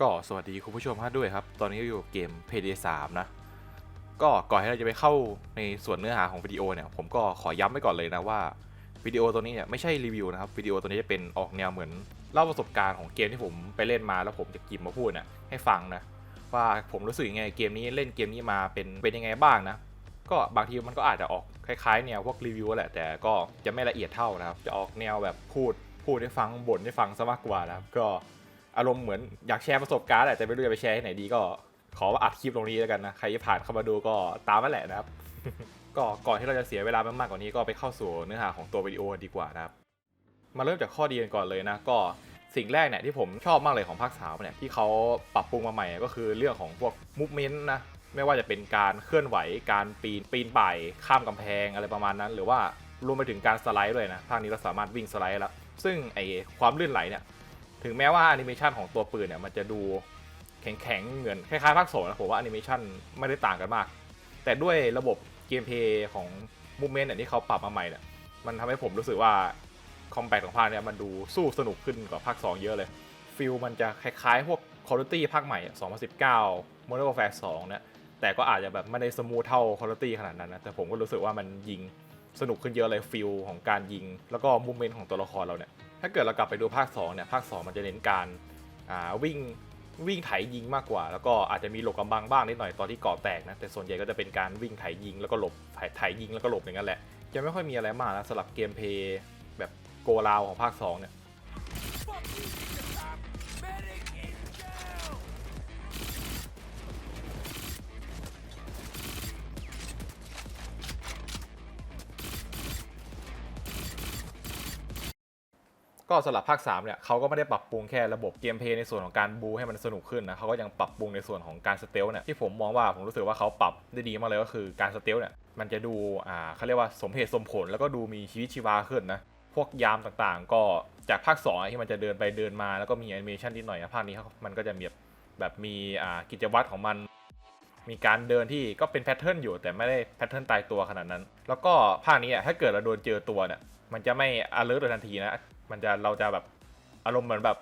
ก็สวัสดีคุณผู้ชมท่านด้วยครับ ตอนนี้อยู่กับเกม Payday 3นะ ก็ก่อนที่เราจะไปเข้าในส่วนเนื้อหาของวิดีโอเนี่ย ผมก็ขอย้ำไว้ก่อนเลยนะว่าวิดีโอตัวนี้เนี่ยไม่ใช่รีวิวนะครับวิดีโอตัวนี้จะเป็นออกแนวเหมือนเล่าประสบการณ์ของเกมที่ผมไปเล่นมาแล้วผมจะกิมมาพูดนะให้ฟังนะว่าผมรู้สึกยังไงเกมนี้เล่นเกมนี้มาเป็นเป็นยังไงบ้างนะก็บางทีมันก็อาจจะออกคล้ายๆแนวพวกรีวิวแหละแต่ก็จะไม่ละเอียดเท่านะครับจะออกแนวแบบพูดพูดให้ฟังบ่นให้ฟังซะมากกว่านะครับก็ อารมณ์เหมือนอยากแชร์ประสบการณ์แหละแต่ไม่รู้จะไปแชร์ที่ไหนดีก็ขออัดคลิปตรงนี้แล้วกันนะ ใครที่ผ่านเข้ามาดูก็ตามนั่นแหละนะครับ ก็ก่อนที่เราจะเสียเวลามากๆกว่านี้ก็ไปเข้าสู่เนื้อหาของตัววิดีโอดีกว่านะครับ มาเริ่มจากข้อดีกันก่อนเลยนะ ก็สิ่งแรกเนี่ยที่ผมชอบมากเลยของภาคสามเนี่ยที่เขาปรับปรุงมาใหม่ก็คือเรื่องของพวกมูฟเมนต์นะไม่ว่าจะเป็นการเคลื่อนไหวการปีนปีนป่ายข้ามกำแพงอะไรประมาณนั้น หรือว่ารวมไปถึงการสไลด์ด้วยนะภาคนี้เราสามารถวิ่งสไลด์แล้วซึ่งไอความลื่นไหลเนี่ย ถึงแม้ว่าแอนิเมชันของตัวปืนเนี่ยมันจะดูแข็งๆเหมือนคล้ายๆภาคโสนะผมว่าแอนิเมชันไม่ได้ต่างกันมาก แต่ด้วยระบบเกมเพย์ของมูเมนต์เนี่ยที่เขาปรับมาใหม่เนี่ยมันทำให้ผมรู้สึกว่าคอมแบทของภาคเนี่ยมันดูสู้สนุกขึ้นกว่าภาค 2 เยอะเลยฟิลมันจะคล้ายๆ พวก Call of Duty ภาคใหม่ 2019 Modern Warfare 2เนี่ยแต่ก็อาจจะแบบไม่ได้สมูทเท่า Call of Duty ขนาดนั้นนะแต่ผมก็รู้สึกว่ามันยิงสนุกขึ้นเยอะเลยฟิลของการยิง แล้วก็มูเมนต์ของตัวละครเราเนี่ย ถ้าเกิดเรากลับไปดูภาค2เนี่ยภาค 2 มันจะเน้นการาวิ่งวิ่งไถยิงมากกว่า แล้วก็อาจจะมีหลบกำบังบ้างนิดหน่อยตอนที่เกาะแตกนะแต่ส่วนใหญ่ก็จะเป็นการวิ่งไถยิงแล้วก็หลบไถถยิงแล้วก็หลบอย่างนั้นแหละจะไม่ค่อยมีอะไรมากนะสำหรับเกมเพย์แบบโกลาวของภาค2เนี่ย ก็สำหรับภาค3เนี่ยเขาก็ไม่ได้ปรับปรุงแค่ระบบเกมเพลย์ในส่วนของการบูให้มันสนุกขึ้นนะเขาก็ยังปรับปรุงในส่วนของการสเตลเนี่ยที่ผมมองว่าผมรู้สึกว่าเขาปรับได้ดีมากเลยก็คือการสเตลเนี่ยมันจะดูอ่าเขาเรียกว่าสมเหตุสมผล แล้วก็ดูมีชีวิตชีวาขึ้นนะพวกยามต่างๆ ก็จากภาค2อะที่มันจะเดินไปเดินมาแล้วก็มีแอนิเมชันนิดหน่อยนะภาคนี้มันก็จะมีแบบมีอ่ากิจวัตรของมันมีการเดินที่ก็เป็นแพทเทิร์นอยู่แต่ไม่ได้แพทเทิร์นตายตัวขนาดนั้น แล้วก็ภาคนี้อะถ้าเกิดเราโดนเจอตัวเนี่ยมันจะไม่ alert เลยทันทีนะ มันจะเราจะแบบอารมณ์เหมือนแบบ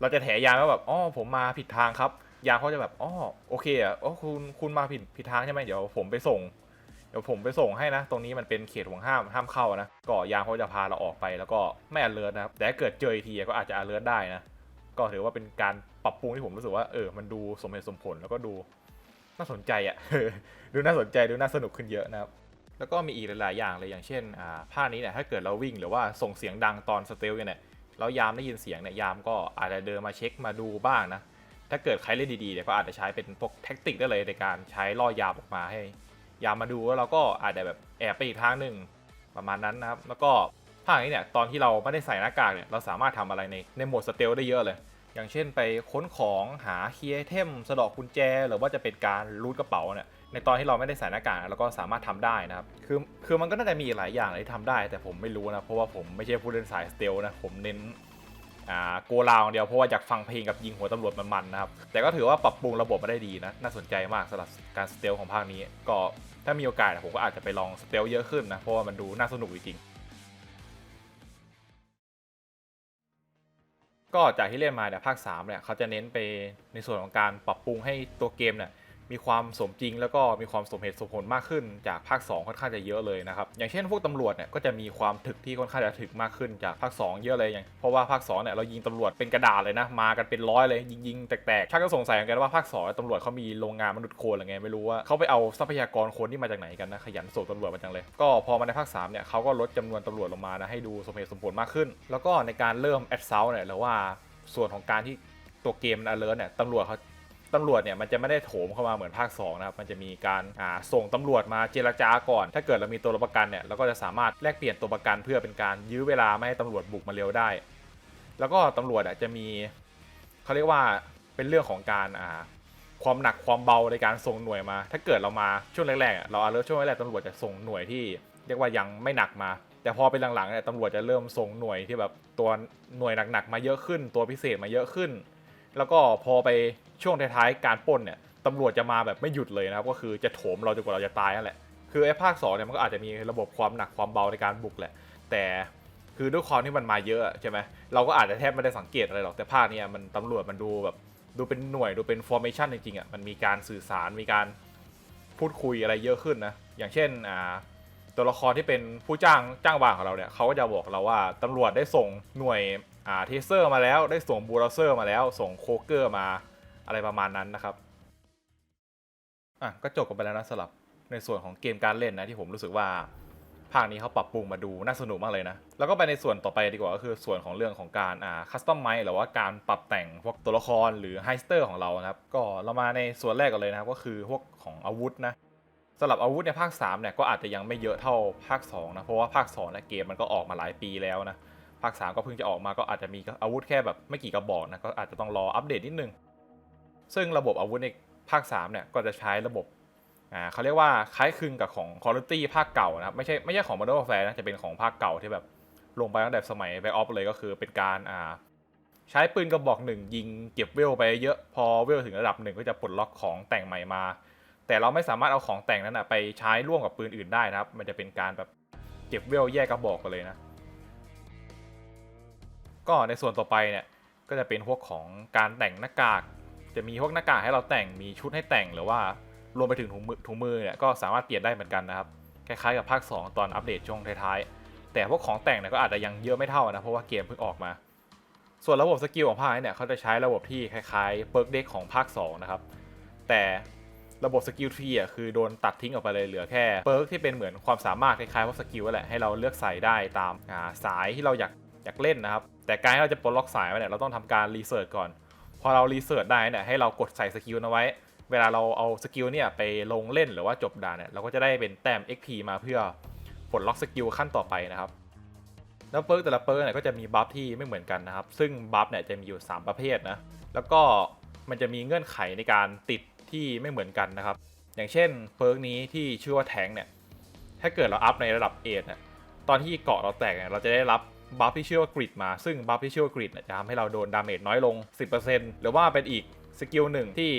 เราจะแถยามว่าแบบอ๋อผมมาผิดทางครับ ยามเขาจะแบบอ๋อโอเคอะอ๋อคุณคุณมาผิดผิดทางใช่ไหมเดี๋ยวผมไปส่งเดี๋ยวผมไปส่งให้นะ ตรงนี้มันเป็นเขตห่วงห้ามห้ามเข้านะก็ยามเขาจะพาเราออกไปแล้วก็ไม่ alert นะครับแต่ถ้าเกิดเจออีกทีก็อาจจะ alert ได้นะก็ถือว่าเป็นการปรับปรุงที่ผมรู้สึกว่าเออมันดูสมเหตุสมผลแล้วก็ดูน่าสนใจอะ่ะดูน่าสนใจดูน่าสนุกขึ้นเยอะนะครับ แล้วก็มีอีกหลาย ๆ อย่างเลยอย่างเช่นอ่าภาคนี้เนี่ยถ้าเกิดเราวิ่งหรือว่าส่งเสียงดังตอนสเตลกันเนี่ยแล้วยามได้ยินเสียงเนี่ยยามก็อาจจะเดินมาเช็คมาดูบ้างนะถ้าเกิดใครเล่นดีๆเนี่ยก็อาจจะใช้เป็นพวกแท็กติกได้เลยในการใช้ล่อยามออกมาให้ ยามมาดูแล้วเราก็อาจจะแบบแอบไปอีกทางหนึ่งประมาณนั้นนะครับแล้วก็ภาคนี้เนี่ยตอนที่เราไม่ได้ใส่หน้ากากเนี่ยเราสามารถทำอะไรในในโหมดสเตลได้เยอะเลย อย่างเช่นไปค้นของหาเคีย์เทมสะดอกกุญแจ หรือว่าจะเป็นการรูดกระเป๋าเนี่ยในตอนที่เราไม่ได้ใส่หน้ากากเราก็สามารถทำได้นะครับ คือคือมันก็น่าจะมีหลายอย่างที่ทำได้ แต่ผมไม่รู้นะเพราะว่าผมไม่ใช่ผู้เล่นสายสเตลนะผมเน้นอ่าโกลาวเดียวเพราะว่าอยากฟังเพลงกับยิงหัวตำรวจมันๆนะครับแต่ก็ถือว่าปรับปรุงระบบมาได้ดีนะน่าสนใจมากสำหรับการสเตลของภาคนี้ ก็ถ้ามีโอกาสผมก็อาจจะไปลองสเตลเยอะขึ้นนะเพราะว่ามันดูน่าสนุกจริง ก็จากที่เล่นมาเนี่ยภาค3เนี่ยเขาจะเน้นไปในส่วนของการปรับปรุงให้ตัวเกมเนี่ย มีความสมจริงแล้วก็มีความสมเหตุสมผลมากขึ้นจากภาค 2 ค่อนข้างจะเยอะเลยนะครับ อย่างเช่นพวกตำรวจเนี่ยก็จะมีความถึกที่ค่อนข้างจะถึกมากขึ้นจากภาค 2 เยอะเลยอย่างเพราะว่าภาค2เนี่ยเรายิงตำรวจเป็นกระดาษเลยนะมากันเป็นร้อยเลยยิงๆแตกๆชักก็สงสัยเหมือนกันว่าภาค2ตำรวจเขามีโรงงานมนุษย์โคลนอะไรไงไม่รู้ว่าเขาไปเอาทรัพยากรคนที่มาจากไหนกันนะขยันส่งตำรวจมาจังเลยก็พอมาในภาค3เนี่ยเขาก็ลดจำนวนตำรวจลงมานะให้ดูสมเหตุสมผลมากขึ้น แล้วก็ในการเริ่มแอดเซลเนี่ยหรือว่าส่วนของการที่ตัวเกมมัน alert เนี่ยตำรวจเขา ตำรวจเนี่ยมันจะไม่ได้โถมเข้ามาเหมือนภาค2นะครับมันจะมีการอ่าส่งตำรวจมาเจรจาก่อน ถ้าเกิดเรามีตัวรประกันเนี่ยเราก็จะสามารถแลกเปลี่ยนตัวประกันเพื่อเป็นการยื้อเวลาไม่ให้ตำรวจบุกมาเร็วได้ แล้วก็ตำรวจอะจะมีเขาเรียกว่าเป็นเรื่องของการอ่าความหนักความเบาในการส่งหน่วยมา ถ้าเกิดเรามาช่วงแรกๆเรา alert ช่วงแรกๆตำรวจจะส่งหน่วยที่ เรียกว่ายังไม่หนักมา แต่พอเป็นหลังๆเนี่ยตำรวจจะเริ่มส่งหน่วยที่แบบตัวหน่วยหนักๆมาเยอะขึ้น ตัวพิเศษมาเยอะขึ้น แล้วก็พอไปช่วงท้ายๆการป้นเนี่ยตำรวจจะมาแบบไม่หยุดเลยนะครับก็คือจะโถมเราจนกว่าเราจะตายนั่นแหละคือไอ้ภาค2เนี่ยมันก็อาจจะมีระบบความหนักความเบาในการบุกแหละ แต่คือด้วยความที่มันมาเยอะใช่ไหมเราก็อาจจะแทบไม่ได้สังเกตอะไรหรอกแต่ภาคเนี้มันตำรวจมันดูแบบดูเป็นหน่วยดูเป็น formation จริงๆอะมันมีการสื่อสารมีการพูดคุยอะไรเยอะขึ้นนะอย่างเช่นอ่าตัวละครที่เป็นผู้จ้างจ้างวานของเราเนี่ยเขาก็จะบอกเราว่าตำรวจได้ส่งหน่วย อ่าเทเซอร์มาแล้วได้ส่งบูลเซอร์มาแล้วส่งโคเกอร์มาอะไรประมาณนั้นนะครับอะก็จบกันไปแล้วนะสำหรับในส่วนของเกมการเล่นนะที่ผมรู้สึกว่าภาคนี้เขาปรับปรุงมาดูน่าสนุกมากเลยนะ แล้วก็ไปในส่วนต่อไปดีกว่าก็คือส่วนของเรื่องของการอ่าคัสตอมไมหรือว่าการปรับแต่งพวกตัวละครหรือไฮสเตอร์ของเรานะครับ ก็เรามาในส่วนแรกกันเลยนะครับ ก็คือพวกของอาวุธนะสำหรับอาวุธในภาค3เนี่ยก็อาจจะยังไม่เยอะเท่าภาค2นะเพราะว่าภาค2เนี่ยเกมมันก็ออกมาหลายปีแล้วนะ ภาค 3 ก็เพิ่งจะออกมาก็อาจจะมีอาวุธแค่แบบไม่กี่กระบอกนะก็อาจจะต้องรออัปเดตนิดนึง ซึ่งระบบอาวุธในภาค3เนี่ยก็จะใช้ระบบอ่าเขาเรียกว่าคล้ายคลึงกับของ Call of Duty ภาคเก่านะครับไม่ใช่ไม่ใช่ของ Modern Warfare นะจะเป็นของภาคเก่าที่แบบลงไปตั้งแต่สมัย Black Ops เลยก็คือเป็นการอ่าใช้ปืนกระบอกหนึ่งยิงเก็บเวลไปเยอะพอเวลถึงระดับหนึ่งก็จะปลดล็อกของแต่งใหม่มา แต่เราไม่สามารถเอาของแต่งนั้นนะไปใช้ร่วมกับปืนอื่นได้นะครับ มันจะเป็นการแบบเก็บเวลแยกกระบอกกันเลยนะ ก็ในส่วนต่อไปเนี่ยก็จะเป็นพวกของการแต่งหน้ากาก จะมีพวกหน้ากากให้เราแต่งมีชุดให้แต่งหรือว่ารวมไปถึงถุงมือถุงมือเนี่ยก็สามารถเปลี่ยนได้เหมือนกันนะครับคล้ายๆกับภาค 2 ตอนอัปเดตช่วงท้ายๆแต่พวกของแต่งเนี่ยก็อาจจะยังเยอะไม่เท่านะเพราะว่าเกมเพิ่งออกมา ส่วนระบบสกิลของภาคนี้เนี่ยเขาจะใช้ระบบที่คล้ายๆเปิร์กเด็กของภาค 2 นะครับ แต่ระบบสกิลทรีอะคือโดนตัดทิ้งออกไปเลยเหลือแค่เปิร์กที่เป็นเหมือนความสามารถคล้ายๆพว่าสกิลแหละให้เราเลือกใส่ได้ตามาสายที่เราอยาก อยากเล่นนะครับ แต่การที่เราจะปลดล็อกสายไว้เนี่ยเราต้องทำการรีเสิร์ชก่อน พอเรารีเสิร์ชได้เนี่ยให้เรากดใส่สกิลเอาไว้ เวลาเราเอาสกิลเนี่ยไปลงเล่นหรือว่าจบด่านเนี่ยเราก็จะได้เป็นแต้ม XP มาเพื่อปลดล็อกสกิลขั้นต่อไปนะครับแล้วเปิร์กแต่ละเปิร์กเนี่ยก็จะมีบัฟที่ไม่เหมือนกันนะครับ ซึ่งบัฟเนี่ยจะมีอยู่ 3 ประเภทนะแล้วก็มันจะมีเงื่อนไขในการติดที่ไม่เหมือนกันนะครับ อย่างเช่นเปิร์กนี้ที่ชื่อว่าแทงเนี่ยถ้าเกิดเราอัพในระดับเอทเนี่ยตอนที่เกาะเราแตกเนี่ยเราจะได้รับ บัฟที่ชื่อว่ากริดมา ซึ่งบัฟที่ชื่อว่ากริดจะทำให้เราโดนดาเมจน้อยลง 10%หรือว่าเป็นอีกสกิลหนึ่งที่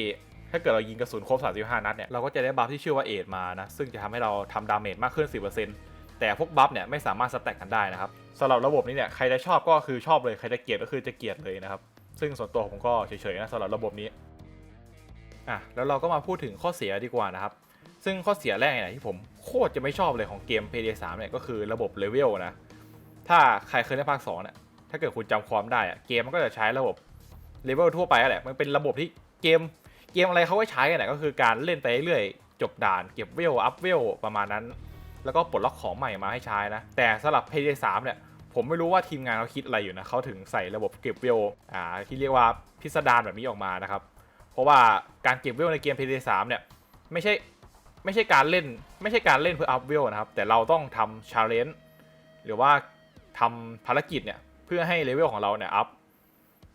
ถ้าเกิดเรายิงกระสุนครบ35นัดเนี่ยเราก็จะได้บัฟที่ชื่อว่าเอทมานะ ซึ่งจะทำให้เราทำดาเมจมากขึ้น 10%แต่พวกบัฟเนี่ยไม่สามารถสแต็กกันได้นะครับสำหรับระบบนี้เนี่ยใครจะชอบก็คือชอบเลย ใครจะเกลียดก็คือจะเกลียดเลยนะครับ ซึ่งส่วนตัวผมก็เฉยๆนะสำหรับระบบนี้อะแล้วเราก็มาพูดถึงข้อเสียดีกว่านะครับ ซึ่งข้อเสียแรกเนี่ยที่ผมโคตรจะไม่ชอบเลยของเกม p d 3เนี่ยก็คือระบบเลเวลนะ ถ้าใครเคยเล่นภาค2เนี่ยถ้าเกิดคุณจำความได้อะเกมมันก็จะใช้ระบบเลเวลทั่วไปกันแหละมันเป็นระบบที่เกมเกมอะไรเขาก็ใช้กันแหละก็คือการเล่นไปเรื่อยจบด่านเก็บเวลอัพเวลประมาณนั้น แล้วก็ปลดล็อกของใหม่มาให้ใช้นะ แต่สำหรับ p d 3เนี่ยผมไม่รู้ว่าทีมงานเขาคิดอะไรอยู่นะเขาถึงใส่ระบบเก็บเวลอ่าที่เรียกว่าพิสดารแบบนี้ออกมานะครับ เพราะว่าการเก็บเวลในเกม p d 3เนี่ยไม่ใช่ไม่ใช่การเล่น ไม่ใช่การเล่นเพื่ออัพเวลนะครับแต่เราต้องทำชาเลนจ์หรือว่า ทำภารกิจเนี่ยเพื่อให้เลเวลของเราเนี่ยอัพ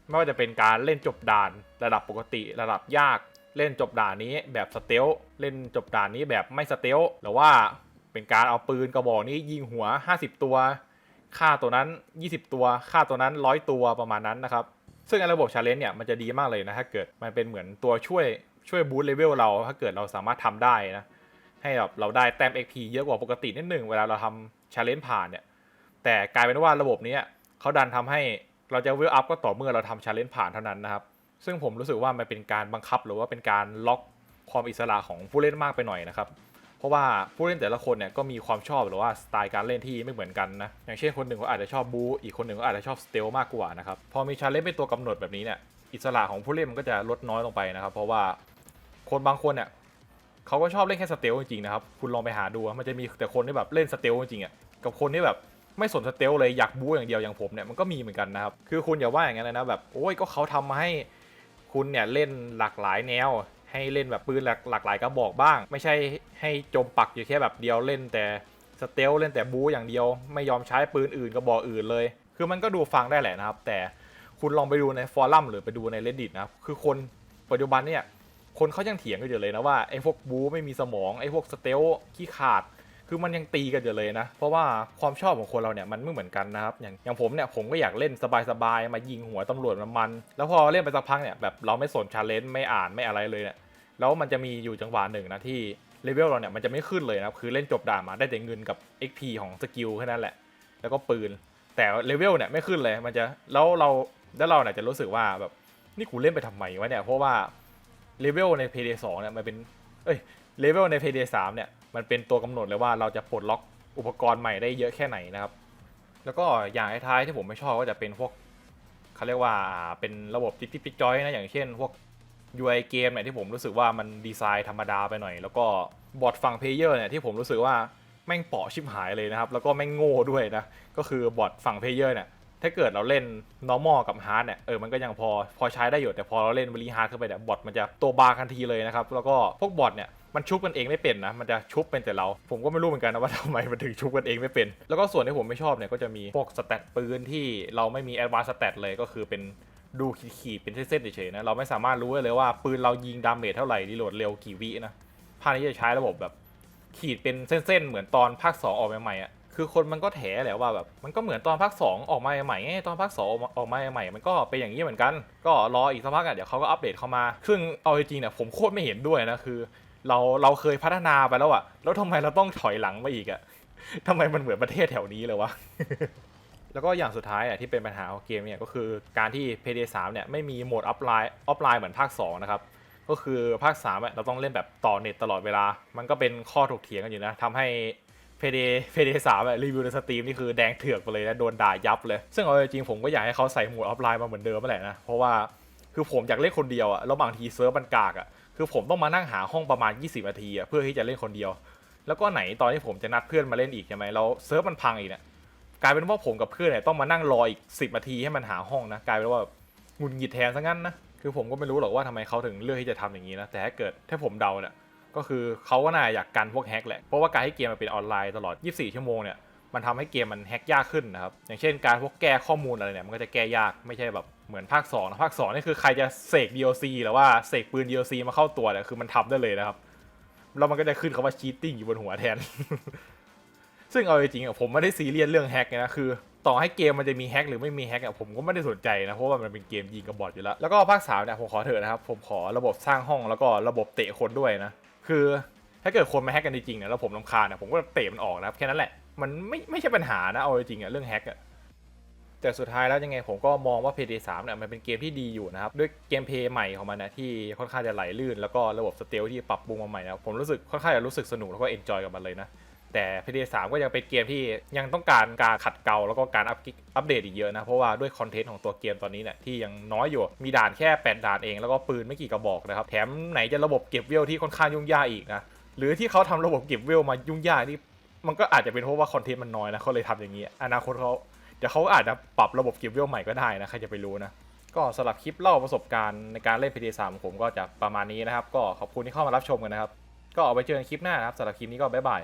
ไม่ว่าจะเป็นการเล่นจบด่านระดับปกติระดับยากเล่นจบด่านนี้แบบสเตลเล่นจบด่านนี้แบบไม่สเตลหรือว่าเป็นการเอาปืนกระบอกนี้ยิงหัว 50 ตัวฆ่าตัวนั้น 20 ตัวฆ่าตัวนั้น 100 ตัวประมาณนั้นนะครับ ซึ่งระบบชาเลนจ์เนี่ยมันจะดีมากเลยนะถ้าเกิดมันเป็นเหมือนตัวช่วยช่วยบูสต์เลเวลเราถ้าเกิดเราสามารถทำได้นะให้แบบเราได้แต้ม XP เยอะกว่าปกตินิดหนึ่งเวลาเราทำชาเลนจ์ผ่านเนี่ย แต่กลายเป็นว่าระบบนี้เขาดันทำให้เราจะเวลอัพก็ต่อเมื่อเราทำชาเลนจ์ผ่านเท่านั้นนะครับ ซึ่งผมรู้สึกว่ามันเป็นการบังคับหรือว่าเป็นการล็อกความอิสระของผู้เล่นมากไปหน่อยนะครับ เพราะว่าผู้เล่นแต่ละคนเนี่ยก็มีความชอบหรือว่าสไตล์การเล่นที่ไม่เหมือนกันนะ อย่างเช่นคนหนึ่งเขาอาจจะชอบบูอีกคนหนึ่งก็อาจจะชอบสเตลมากกว่านะครับ พอมีชาเลนจ์เป็นตัวกำหนดแบบนี้เนี่ย อิสระของผู้เล่นมันก็จะลดน้อยลงไปนะครับ เพราะว่าคนบางคนเนี่ยเขาก็ชอบเล่นแค่สเตลจริงๆนะครับ คุณลองไปหาดู มันจะมีแต่คนที่แบบเล่นสเตลจริงๆอะ กับคนที่แบบ ไม่สนสเตลเลยอยากบู๊อย่างเดียวอย่างผมเนี่ยมันก็มีเหมือนกันนะครับคือคุณอย่าว่าอย่างนั้นเลยนะแบบโอ้ยก็เขาทำมาให้คุณเนี่ยเล่นหลากหลายแนว ให้เล่นแบบปืนหลากหลากหลายกระบอกบ้าง ไม่ใช่ให้จมปักอยู่แค่แบบเดียวเล่นแต่สเตลเล่นแต่บู๊อย่างเดียว ไม่ยอมใช้ปืนอื่นกระบอกอื่นเลย คือมันก็ดูฟังได้แหละนะครับ แต่คุณลองไปดูในฟอรัมหรือไปดูใน reddit นะครับคือคนปัจจุบันเนี่ยคนเขายังเถียงกันอยู่เลยนะว่าไอ้พวกบูไม่มีสมองไอ้พวกสเตลขี้ขาด คือมันยังตีกันอยู่เลยนะ เพราะว่าความชอบของคนเราเนี่ยมันไม่เหมือนกันนะครับ อย่างอย่างผมเนี่ยผมก็อยากเล่นสบายๆ มายิงหัวตำรวจมันๆแล้วพอเล่นไปสักพักเนี่ยแบบเราไม่สนชาเลนจ์ไม่อ่านไม่อะไรเลยเนี่ยแล้วมันจะมีอยู่จังหวะหนึ่งนะที่เลเวลเราเนี่ยมันจะไม่ขึ้นเลยนะครับคือเล่นจบด่านมาได้แต่เงินกับ XP ของสกิลแค่นั้นแหละ แล้วก็ปืน แต่เลเวลเนี่ยไม่ขึ้นเลยมันจะแล้วเราแล้วเราเนี่ยจะรู้สึกว่าแบบนี่กูเล่นไปทำไมวะเนี่ยเพราะว่าเลเวลใน Payday 2เนี่ยมันเป็นเอ้ยเลเวลใน Payday 3เนี่ย มันเป็นตัวกำหนดเลยว่าเราจะปลดล็อกอุปกรณ์ใหม่ได้เยอะแค่ไหนนะครับ แล้วก็อย่างท้ายๆที่ผมไม่ชอบก็จะเป็นพวกเขาเรียกว่าเป็นระบบจิ๊บจิ๊บจิ๊บจอยนะอย่างเช่น พวก UI เกมเนี่ยที่ผมรู้สึกว่ามันดีไซน์ธรรมดาไปหน่อย แล้วก็บอทฝั่งเพลเยอร์เนี่ยที่ผมรู้สึกว่าแม่งเปาะชิบหายเลยนะครับ แล้วก็แม่งโง่ด้วยนะ ก็คือบอทฝั่งเพลเยอร์เนี่ยถ้าเกิดเราเล่น normal กับ hard เนี่ย เออ มันก็ยังพอ พอใช้ได้อยู่ แต่พอเราเล่น very hard ขึ้นไปเนี่ย บอทมันจะตัวบาร์ทันทีเลยนะครับ แล้วก็พวกบอทเนี่ย มันชุบกันเองไม่เป็นนะ มันจะชุบเป็นแต่เรา ผมก็ไม่รู้เหมือนกันนะว่าทำไมมันถึงชุบกันเองไม่เป็น แล้วก็ส่วนที่ผมไม่ชอบเนี่ยก็จะมีพวกสเตตปืนที่เราไม่มี advanced stat เลยก็คือเป็นดูขีดๆเป็นเส้นๆเฉยๆนะเราไม่สามารถรู้ได้เลยว่าปืนเรายิงดาเมจเท่าไหร่รีโหลดเร็วกี่วินะภาคนี้จะใช้ระบบแบบขีดเป็นเส้นๆเหมือนตอนภาค 2 ออกใหม่ๆอะคือคนมันก็แถแหละว่าแบบมันก็เหมือนตอนภาค 2 ออกมาใหม่ๆไงตอนภาค 2 ออกมาออกมาใหม่ๆมันก็เป็นอย่างนี้เหมือนกัน ก็รออีกสักพักอะเดี๋ยวเขาก็อัปเดตเข้ามา ซึ่งเอาจริงๆเนี่ยผมโคตรไม่เห็นด้วยนะคือ เราเราเคยพัฒนาไปแล้วอะแล้วทำไมเราต้องถอยหลังมาอีกอะทำไมมันเหมือนประเทศแถวนี้เลยวะแล้วก็อย่างสุดท้ายอะที่เป็นปัญหาของเกมเนี่ยก็คือการที่ Payday 3เนี่ยไม่มีโหมดออฟไลน์ออฟไลน์เหมือนภาค2นะครับก็คือภาค3อะเราต้องเล่นแบบต่อเน็ตตลอดเวลา มันก็เป็นข้อถกเถียงกันอยู่นะทำให้ Payday Payday 3อะรีวิวในสตรีมนี่คือแดงเถือกไปเลยนะโดนด่ายับเลย ซึ่งเอาจริงผมก็อยากให้เขาใส่โหมดออฟไลน์มาเหมือนเดิมแหละนะ เพราะว่าคือผมอยากเล่นคนเดียวอะแล้วบางทีเซิร์ฟมันกากอะ คือผมต้องมานั่งหาห้องประมาณ 20นาทีอะเพื่อที่จะเล่นคนเดียว แล้วก็ไหนตอนที่ผมจะนัดเพื่อนมาเล่นอีกใช่ไหมแล้วเซิร์ฟมันพังอีกเนี่ยกลายเป็นว่าผมกับเพื่อนเนี่ยต้องมานั่งรออีก10นาทีให้มันหาห้องนะกลายเป็นว่าหงุดหงิดแทนซะงั้นนะคือผมก็ไม่รู้หรอกว่าทำไมเขาถึงเลือกที่จะทำอย่างนี้นะแต่ถ้าเกิดถ้าผมเดาเนี่ยก็คือเขาก็น่าอยากกันพวกแฮกแหละเพราะว่าการให้เกมมันเป็นออนไลน์ตลอด 24 ชั่วโมงเนี่ย มันทำให้เกมมันแฮกยากขึ้นนะครับ อย่างเช่นการพวกแก้ข้อมูลอะไรเนี่ยมันก็จะแก้ยากไม่ใช่แบบเหมือนภาค2นะภาค2นี่คือใครจะเสก DLC หรือว่าเสกปืน DLC มาเข้าตัวเนี่ยคือมันทำได้เลยนะครับแล้วมันก็จะขึ้นคำว่า cheating อยู่บนหัวแทน ซึ่งเอาจริงๆผมไม่ได้ซีเรียสเรื่องแฮกนะคือต่อให้เกมมันจะมีแฮกหรือไม่มีแฮกอะผมก็ไม่ได้สนใจนะ เพราะว่ามันเป็นเกมยิงกับบอทอยู่แล้ว แล้วก็ภาคสามเนี่ยผมขอเถอะนะครับ ผมขอระบบสร้างห้องแล้วก็ระบบเตะคนด้วยนะ คือ ถ้าเกิดคนมาแฮกกันจริงๆเนี่ยแล้วผมรำคาญเนี่ยผมก็เตะมันออกนะครับแค่นั้นแหละมันไม่ไม่ใช่ปัญหานะเอาจริงๆอะเรื่องแฮกอะแต่สุดท้ายแล้วยังไงผมก็มองว่า Payday 3เนี่ยมันเป็นเกมที่ดีอยู่นะครับด้วยเกมเพย์ใหม่ของมันนะที่ค่อนข้างจะไหลลื่น แล้วก็ระบบสเตลที่ปรับปรุงมาใหม่นะผมรู้สึกค่อนข้างจะรู้สึกสนุกแล้วก็เอนจอยกับมันเลยนะแต่ Payday 3ก็ยังเป็นเกมที่ยังต้องการการขัดเกลาแล้วก็การอัปกิอัปเดตอีกเยอะนะเพราะว่าด้วยคอนเทนต์ของตัวเกมตอนนี้เนี่ยที่ยังน้อยอยู่มีด่านแค่ 8 ด่านเองแล้วก็ปืนไม่กี่กระบอกนะครับแถมไหนจะระบบเก็บเวลที่ค่อนข้างยุ่งยากอีกนะ หรือที่เขาทำระบบเก็บเวลมายุ่งยากนี่มันก็อาจจะเป็นเพราะว่าคอนเทนต์มันน้อยนะเขาเลยทำอย่างนี้ อนาคตเขาเดี๋ยวเขาอาจจะปรับระบบเก็บเวลใหม่ก็ได้นะใครจะไปรู้นะก็สำหรับคลิปเล่าประสบการณ์ในการเล่น PD 3ของผมก็จะประมาณนี้นะครับ ก็ขอบคุณที่เข้ามารับชมกันนะครับ ก็เอาไปเจอกันคลิปหน้านะครับสำหรับคลิปนี้ก็บ๊ายบาย